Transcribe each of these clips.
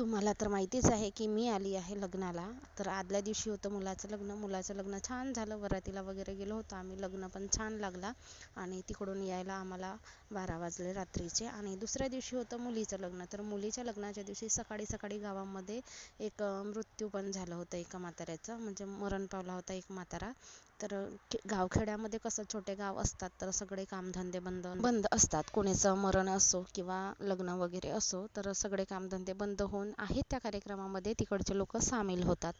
तुम्हाला तर माहितीच आहे की मी आली आहे लग्नाला. तर आदल्या दिवशी होतं मुलाचं लग्न. मुलाचं लग्न छान झालं. वरातीला वगैरे गेलो होतो. आम्ही लग्न पण छान लागला. आणि तिकडून यायला आम्हाला बारा वाजले रात्रीचे. आणि दुसऱ्या दिवशी होतं मुलीचं लग्न. तर मुलीच्या लग्नाच्या दिवशी सकाळी सकाळी गावामध्ये एक मृत्यू पण झालं होतं एका म्हाताऱ्याचं. म्हणजे मरण पावला होता एक म्हातारा. तर गावखेड्यामध्ये कसं छोटे गाव असतात तर सगळे कामधंदे बंद बंद असतात. कोणाचं मरण असो किंवा लग्न वगैरे असो तर सगळे कामधंदे बंद होऊन आहेत त्या कार्यक्रमामध्ये. तिकडचे लोक सामील होतात.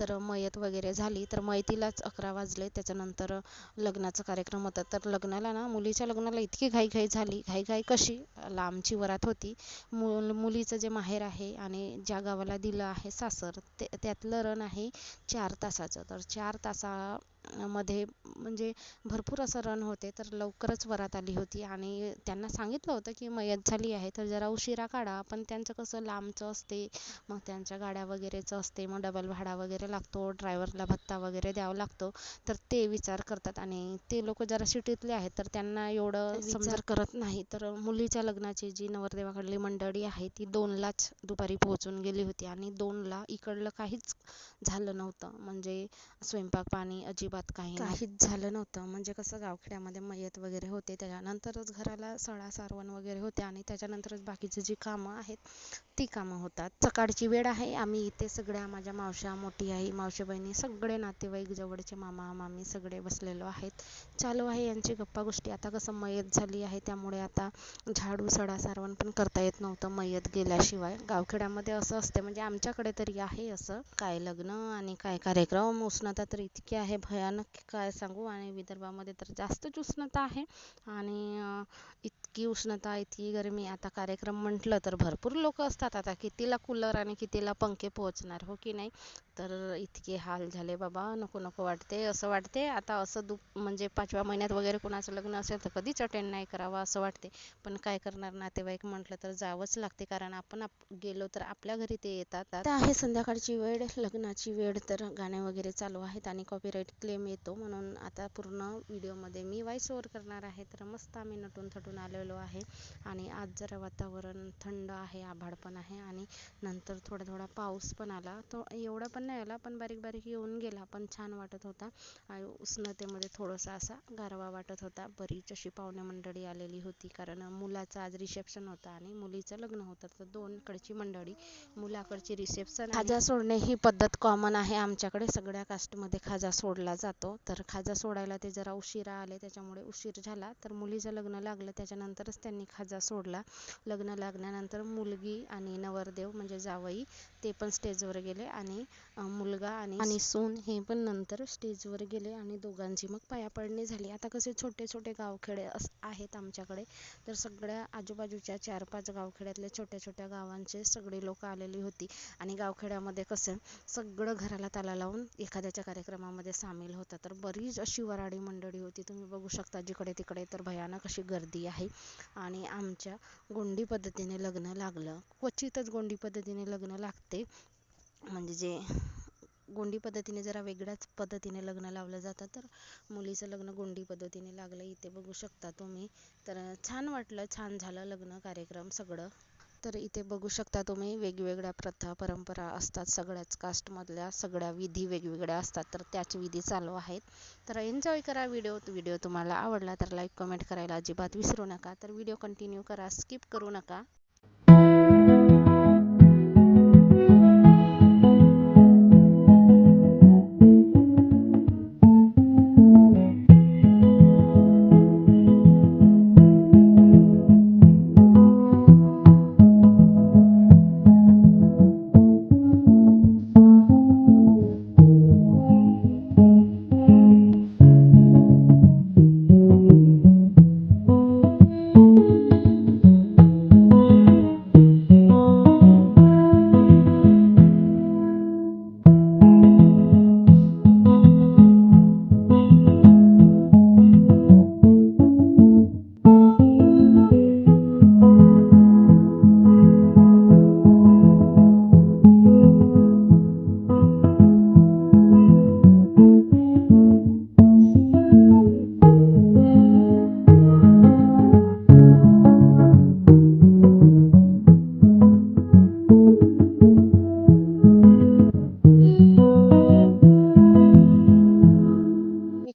तर मयत वगैरे झाली तर मयतीलाच अकरा वाजले. त्याच्यानंतर लग्नाचा कार्यक्रम होता. तर लग्नाला ना मुलीच्या लग्नाला इतकी घाईघाई झाली. घाईघाई कशी? लांबची वरात होती. मुल मुलीचं जे माहेर आहे आणि ज्या गावाला दिलं आहे सासर ते त्यातलं रण आहे चार तासाचं. तर चार तासा मध्ये म्हणजे भरपूर असं रण होते तर लवकरच वरात आली होती. आणि त्यांना सांगितलं होतं की मयत झाली आहे तर जरा उशिरा काढा. पण त्यांचं कसं लांबचं असते मग त्यांच्या गाड्या वगैरेचं असते मग डबल भाडा वगैरे लागतो ड्रायव्हरला भत्ता वगैरे द्यावा लागतो. तर ते विचार करतात. आणि ते लोक जरा सिटीतले आहेत तर त्यांना एवढं विचार करत नाही. तर मुलीच्या लग्नाची जी नवरदेवाकडली मंडळी आहे ती दोनलाच दुपारी पोहोचून गेली होती. आणि दोनला इकडलं काहीच झालं नव्हतं. म्हणजे स्वयंपाक पाणी अजिबात काही काहीच झालं नव्हतं. म्हणजे कसं गावखेड्यामध्ये मयत वगैरे होते त्याच्यानंतरच घराला सडा सारवण वगैरे होते आणि त्याच्यानंतरच बाकीची जी कामं आहेत ती कामं होतात. सकाळची वेळ आहे आम्ही इथे सगळ्या माझ्या मावश्या मोठी आई मावशी बहिणी सगळे नातेवाईक जवळचे मामा मामी सगळे बसलेलो आहेत. चालू आहे यांची गप्पा गोष्टी. आता कसं मयत झाली आहे त्यामुळे आता झाडू सडा सारवण पण करता येत नव्हतं मयत गेल्याशिवाय. गावखेड्यामध्ये असं असते म्हणजे आमच्याकडे तरी आहे असं. काय लग्न आणि काय कार्यक्रम? उष्णता तर इतकी आहे नक्की काय सांगू? आणि विदर्भामध्ये तर जास्तच उष्णता आहे. आणि इतकी उष्णता इतकी गरमी आता कार्यक्रम म्हटलं तर भरपूर लोक असतात. आता कितीला कूलर आणि कितीला पंखे पोहोचणार हो की नाही? तर इतके हाल झाले बाबा नको नको वाटते असं वाटते. आता असं दु म्हणजे पाचव्या महिन्यात वगैरे कोणाचं लग्न असेल तर कधीच अटेंड नाही करावं असं वाटते. पण काय करणार नातेवाईक म्हटलं तर जावंच लागते कारण आपण आप गेलो तर आपल्या घरी ते येतात. आता आहे संध्याकाळची वेळ लग्नाची वेळ तर गाणे वगैरे चालू आहेत. आणि कॉपीराईट क्लेम येतो म्हणून आता पूर्ण व्हिडिओमध्ये मी व्हॉइस ओव्हर करणार आहे. तर मस्त आम्ही नटून थटून आलेलो आहे. आणि आज जरा वातावरण थंड आहे आभाळ पण आहे. आणि नंतर थोडा थोडा पाऊस पण आला. तो एवढा पण नाही आला पण बारीक बारीक येऊन गेला. पण छान वाटत होता. आणि उष्णतेमध्ये थोडासा असा गारवा वाटत होता. बरीच अशी पाहुणे मंडळी आलेली होती. कारण मुलाचं आज रिसेप्शन होतं आणि मुलीचं लग्न होतं. तर दोनकडची मंडळी मुलाकडची रिसेप्शन खाजा सोडणे ही पद्धत कॉमन आहे आमच्याकडे. सगळ्या कास्टमध्ये खाजा सोडला जातो. तर खाजा सोडायला ते जरा उशिरा आले त्याच्यामुळे उशीर झाला. तर मुलीचं लग्न लागलं त्याच्यानंतरच त्यांनी खाजा सोडला. लग्न लागल्यानंतर मुलगी आणि नवरदेव म्हणजे जावई ते पण स्टेजवर गेले आणि मुलगा आणि आणि सून हे पण नंतर स्टेजवर गेले आणि दोघांची मग पायापडणी झाली. आता कसे छोटे छोटे गावखेडे अस आहेत आमच्याकडे. तर सगळ्या आजूबाजूच्या चार पाच गावखेड्यातल्या छोट्या छोट्या गावांचे सगळे लोक आलेली होती. आणि गावखेड्यामध्ये कसं सगळं घराला ताला लावून एखाद्याच्या कार्यक्रमामध्ये सामील होतं. तर बरीच अशी वराडी मंडळी होती. तुम्ही बघू शकता जिकडे तिकडे तर भयानक अशी गर्दी आहे. आणि आमच्या गोंडी पद्धतीने लग्न लागलं. क्वचितच गोंडी पद्धतीने लग्न लागते. म्हणजे जे गोंडी पद्धतीने जरा वेगळ्याच पद्धतीने लग्न लावलं जातं तर मुलीचं लग्न गोंडी पद्धतीने लागलं. इथे बघू शकता तुम्ही. तर छान वाटलं. छान झालं लग्न कार्यक्रम सगळं. तर इथे बघू शकता तुम्ही वेगवेगळ्या प्रथा परंपरा असतात सगळ्याच कास्टमधल्या सगळ्या विधी वेगवेगळ्या असतात तर त्याच विधी चालू आहेत. तर एन्जॉय करा व्हिडिओ व्हिडिओ तुम्हाला आवडला तर लाईक कमेंट करायला अजिबात विसरू नका. तर व्हिडिओ कंटिन्यू करा स्किप करू नका.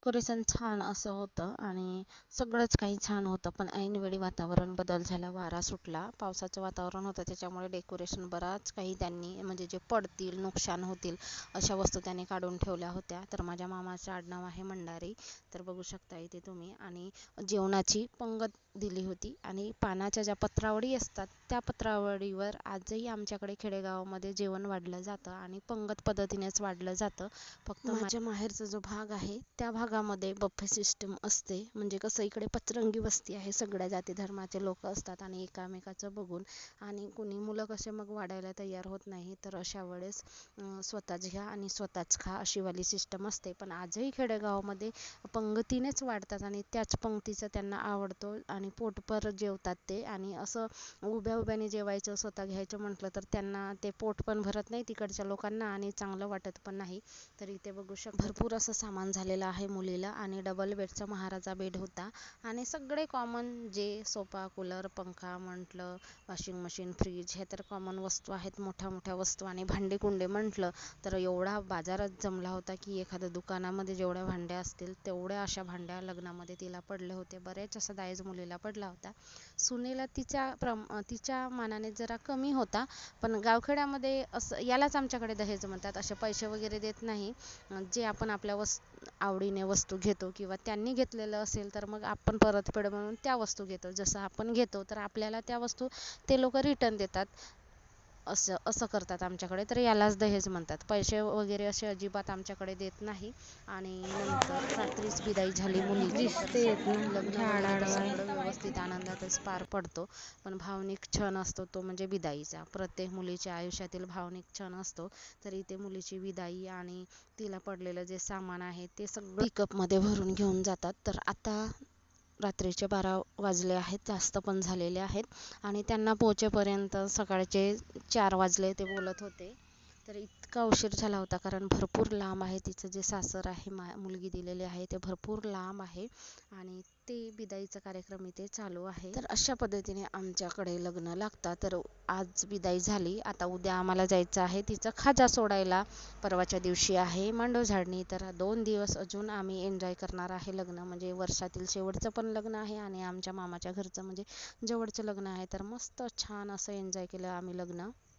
डेकोरेशन छान असं होतं आणि सगळंच काही छान होतं. पण ऐनवेळी वातावरण बदल झाला वारा सुटला पावसाचं वातावरण होतं. त्याच्यामुळे डेकोरेशन बराच काही त्यांनी म्हणजे जे पडतील नुकसान होतील अशा वस्तू त्यांनी काढून ठेवल्या होत्या. तर माझ्या मामाचं आडनाव आहे मंडारी. तर बघू शकता इथे तुम्ही. आणि जेवणाची पंगत दिली होती. आणि पानाच्या ज्या पत्रावळी असतात त्या पत्रावळीवर आजही आमच्याकडे खेडेगावामध्ये जेवण वाढलं जातं आणि पंगत पद्धतीनेच वाढलं जातं. फक्त माझ्या माहेरचा जो भाग आहे त्या भागामध्ये बफे सिस्टम असते. म्हणजे कसं इकडे पचरंगी वस्ती आहे. सगळ्या जाती धर्माचे लोक असतात आणि एकामेकाचं बघून. आणि कुणी मुलं कसे मग वाढायला तयार होत नाही तर अशा वेळेस स्वतःच घ्या आणि स्वतःच खा अशीवाली सिस्टम असते. पण आजही खेडेगावामध्ये पंगतीनेच वाढतात आणि त्याच पंगतीचं त्यांना आवडतो आणि पोटभर जेवतात ते. आणि असं उभ्या उभ्याने जेवायचं स्वतः घ्यायचं म्हटलं तर त्यांना ते पोट पण भरत नाही तिकडच्या लोकांना आणि चांगलं वाटत पण नाही. तर इथे बघू शक भरपूर असं सामान झालेलं आहे मुलीला आणि डबल बेडचा महाराजा बेड होता. आणि सगळे कॉमन जे सोफा कूलर पंखा म्हटलं वॉशिंग मशीन फ्रीज हे तर कॉमन वस्तू आहेत. मोठ्या मोठ्या वस्तू आणि भांडे कुंडे म्हटलं तर एवढा बाजारात जमला होता की एखाद्या दुकानामध्ये जेवढ्या भांड्या असतील तेवढ्या अशा भांड्या लग्नामध्ये तिला पडले होते. बरेच असा दायज मुलीला पडला होता. सुनेला तिच्या प्रम तिच्या मानाने जरा कमी होता. पण गावखेड्यामध्ये असं यालाच आमच्याकडे दहेज म्हणतात. असे पैसे वगैरे देत नाही. जे आपण आपल्या वस् आवडीने वस्तू घेतो किंवा त्यांनी घेतलेलं असेल तर मग आपण परतफेड म्हणून त्या वस्तू घेतो. जसं आपण घेतो तर आपल्याला त्या वस्तू ते लोक रिटर्न देतात. असं असं करतात आमच्याकडे तर यालाच दहेज म्हणतात. पैसे वगैरे असे अजिबात आमच्याकडे देत नाही. आणि नंतर रात्रीच बिदाई झाली मुलीची. लग्न सगळं व्यवस्थित आनंदातच पार पडतो. पण भावनिक क्षण असतो तो म्हणजे बिदाईचा. प्रत्येक मुलीच्या आयुष्यातील भावनिक क्षण असतो. तर इथे मुलीची बिदाई आणि तिला पडलेलं जे सामान आहे ते सगळं पिकअपमध्ये भरून घेऊन जातात. तर आता रात्रीचे बारा वाजले आहेत जास्त पण झालेले आहेत. आणि त्यांना पोहोचेपर्यंत सकाळचे चार वाजले ते बोलत होते. तर इतका उशीर झाला होता कारण भरपूर लांब आहे तिचं जे सासर आहे मा मुलगी दिलेली आहे ते भरपूर लांब आहे आणि ते बिदाईचा कार्यक्रम इथे चालू आहे. तर अशा पद्धतीने आमच्याकडे लग्न लागतात तर आज बिदाई झाली. आता उद्या आम्हाला जायचं आहे तिचं खाजा सोडायला. परवाच्या दिवशी आहे मांडव झाडणी तर दोन दिवस अजून आम्ही एन्जॉय करणार आहे लग्न. म्हणजे वर्षातील शेवटचं पण लग्न आहे आणि आमच्या मामाच्या घरचं म्हणजे जवळचं लग्न आहे. तर मस्त छान असं एन्जॉय केलं आम्ही लग्न.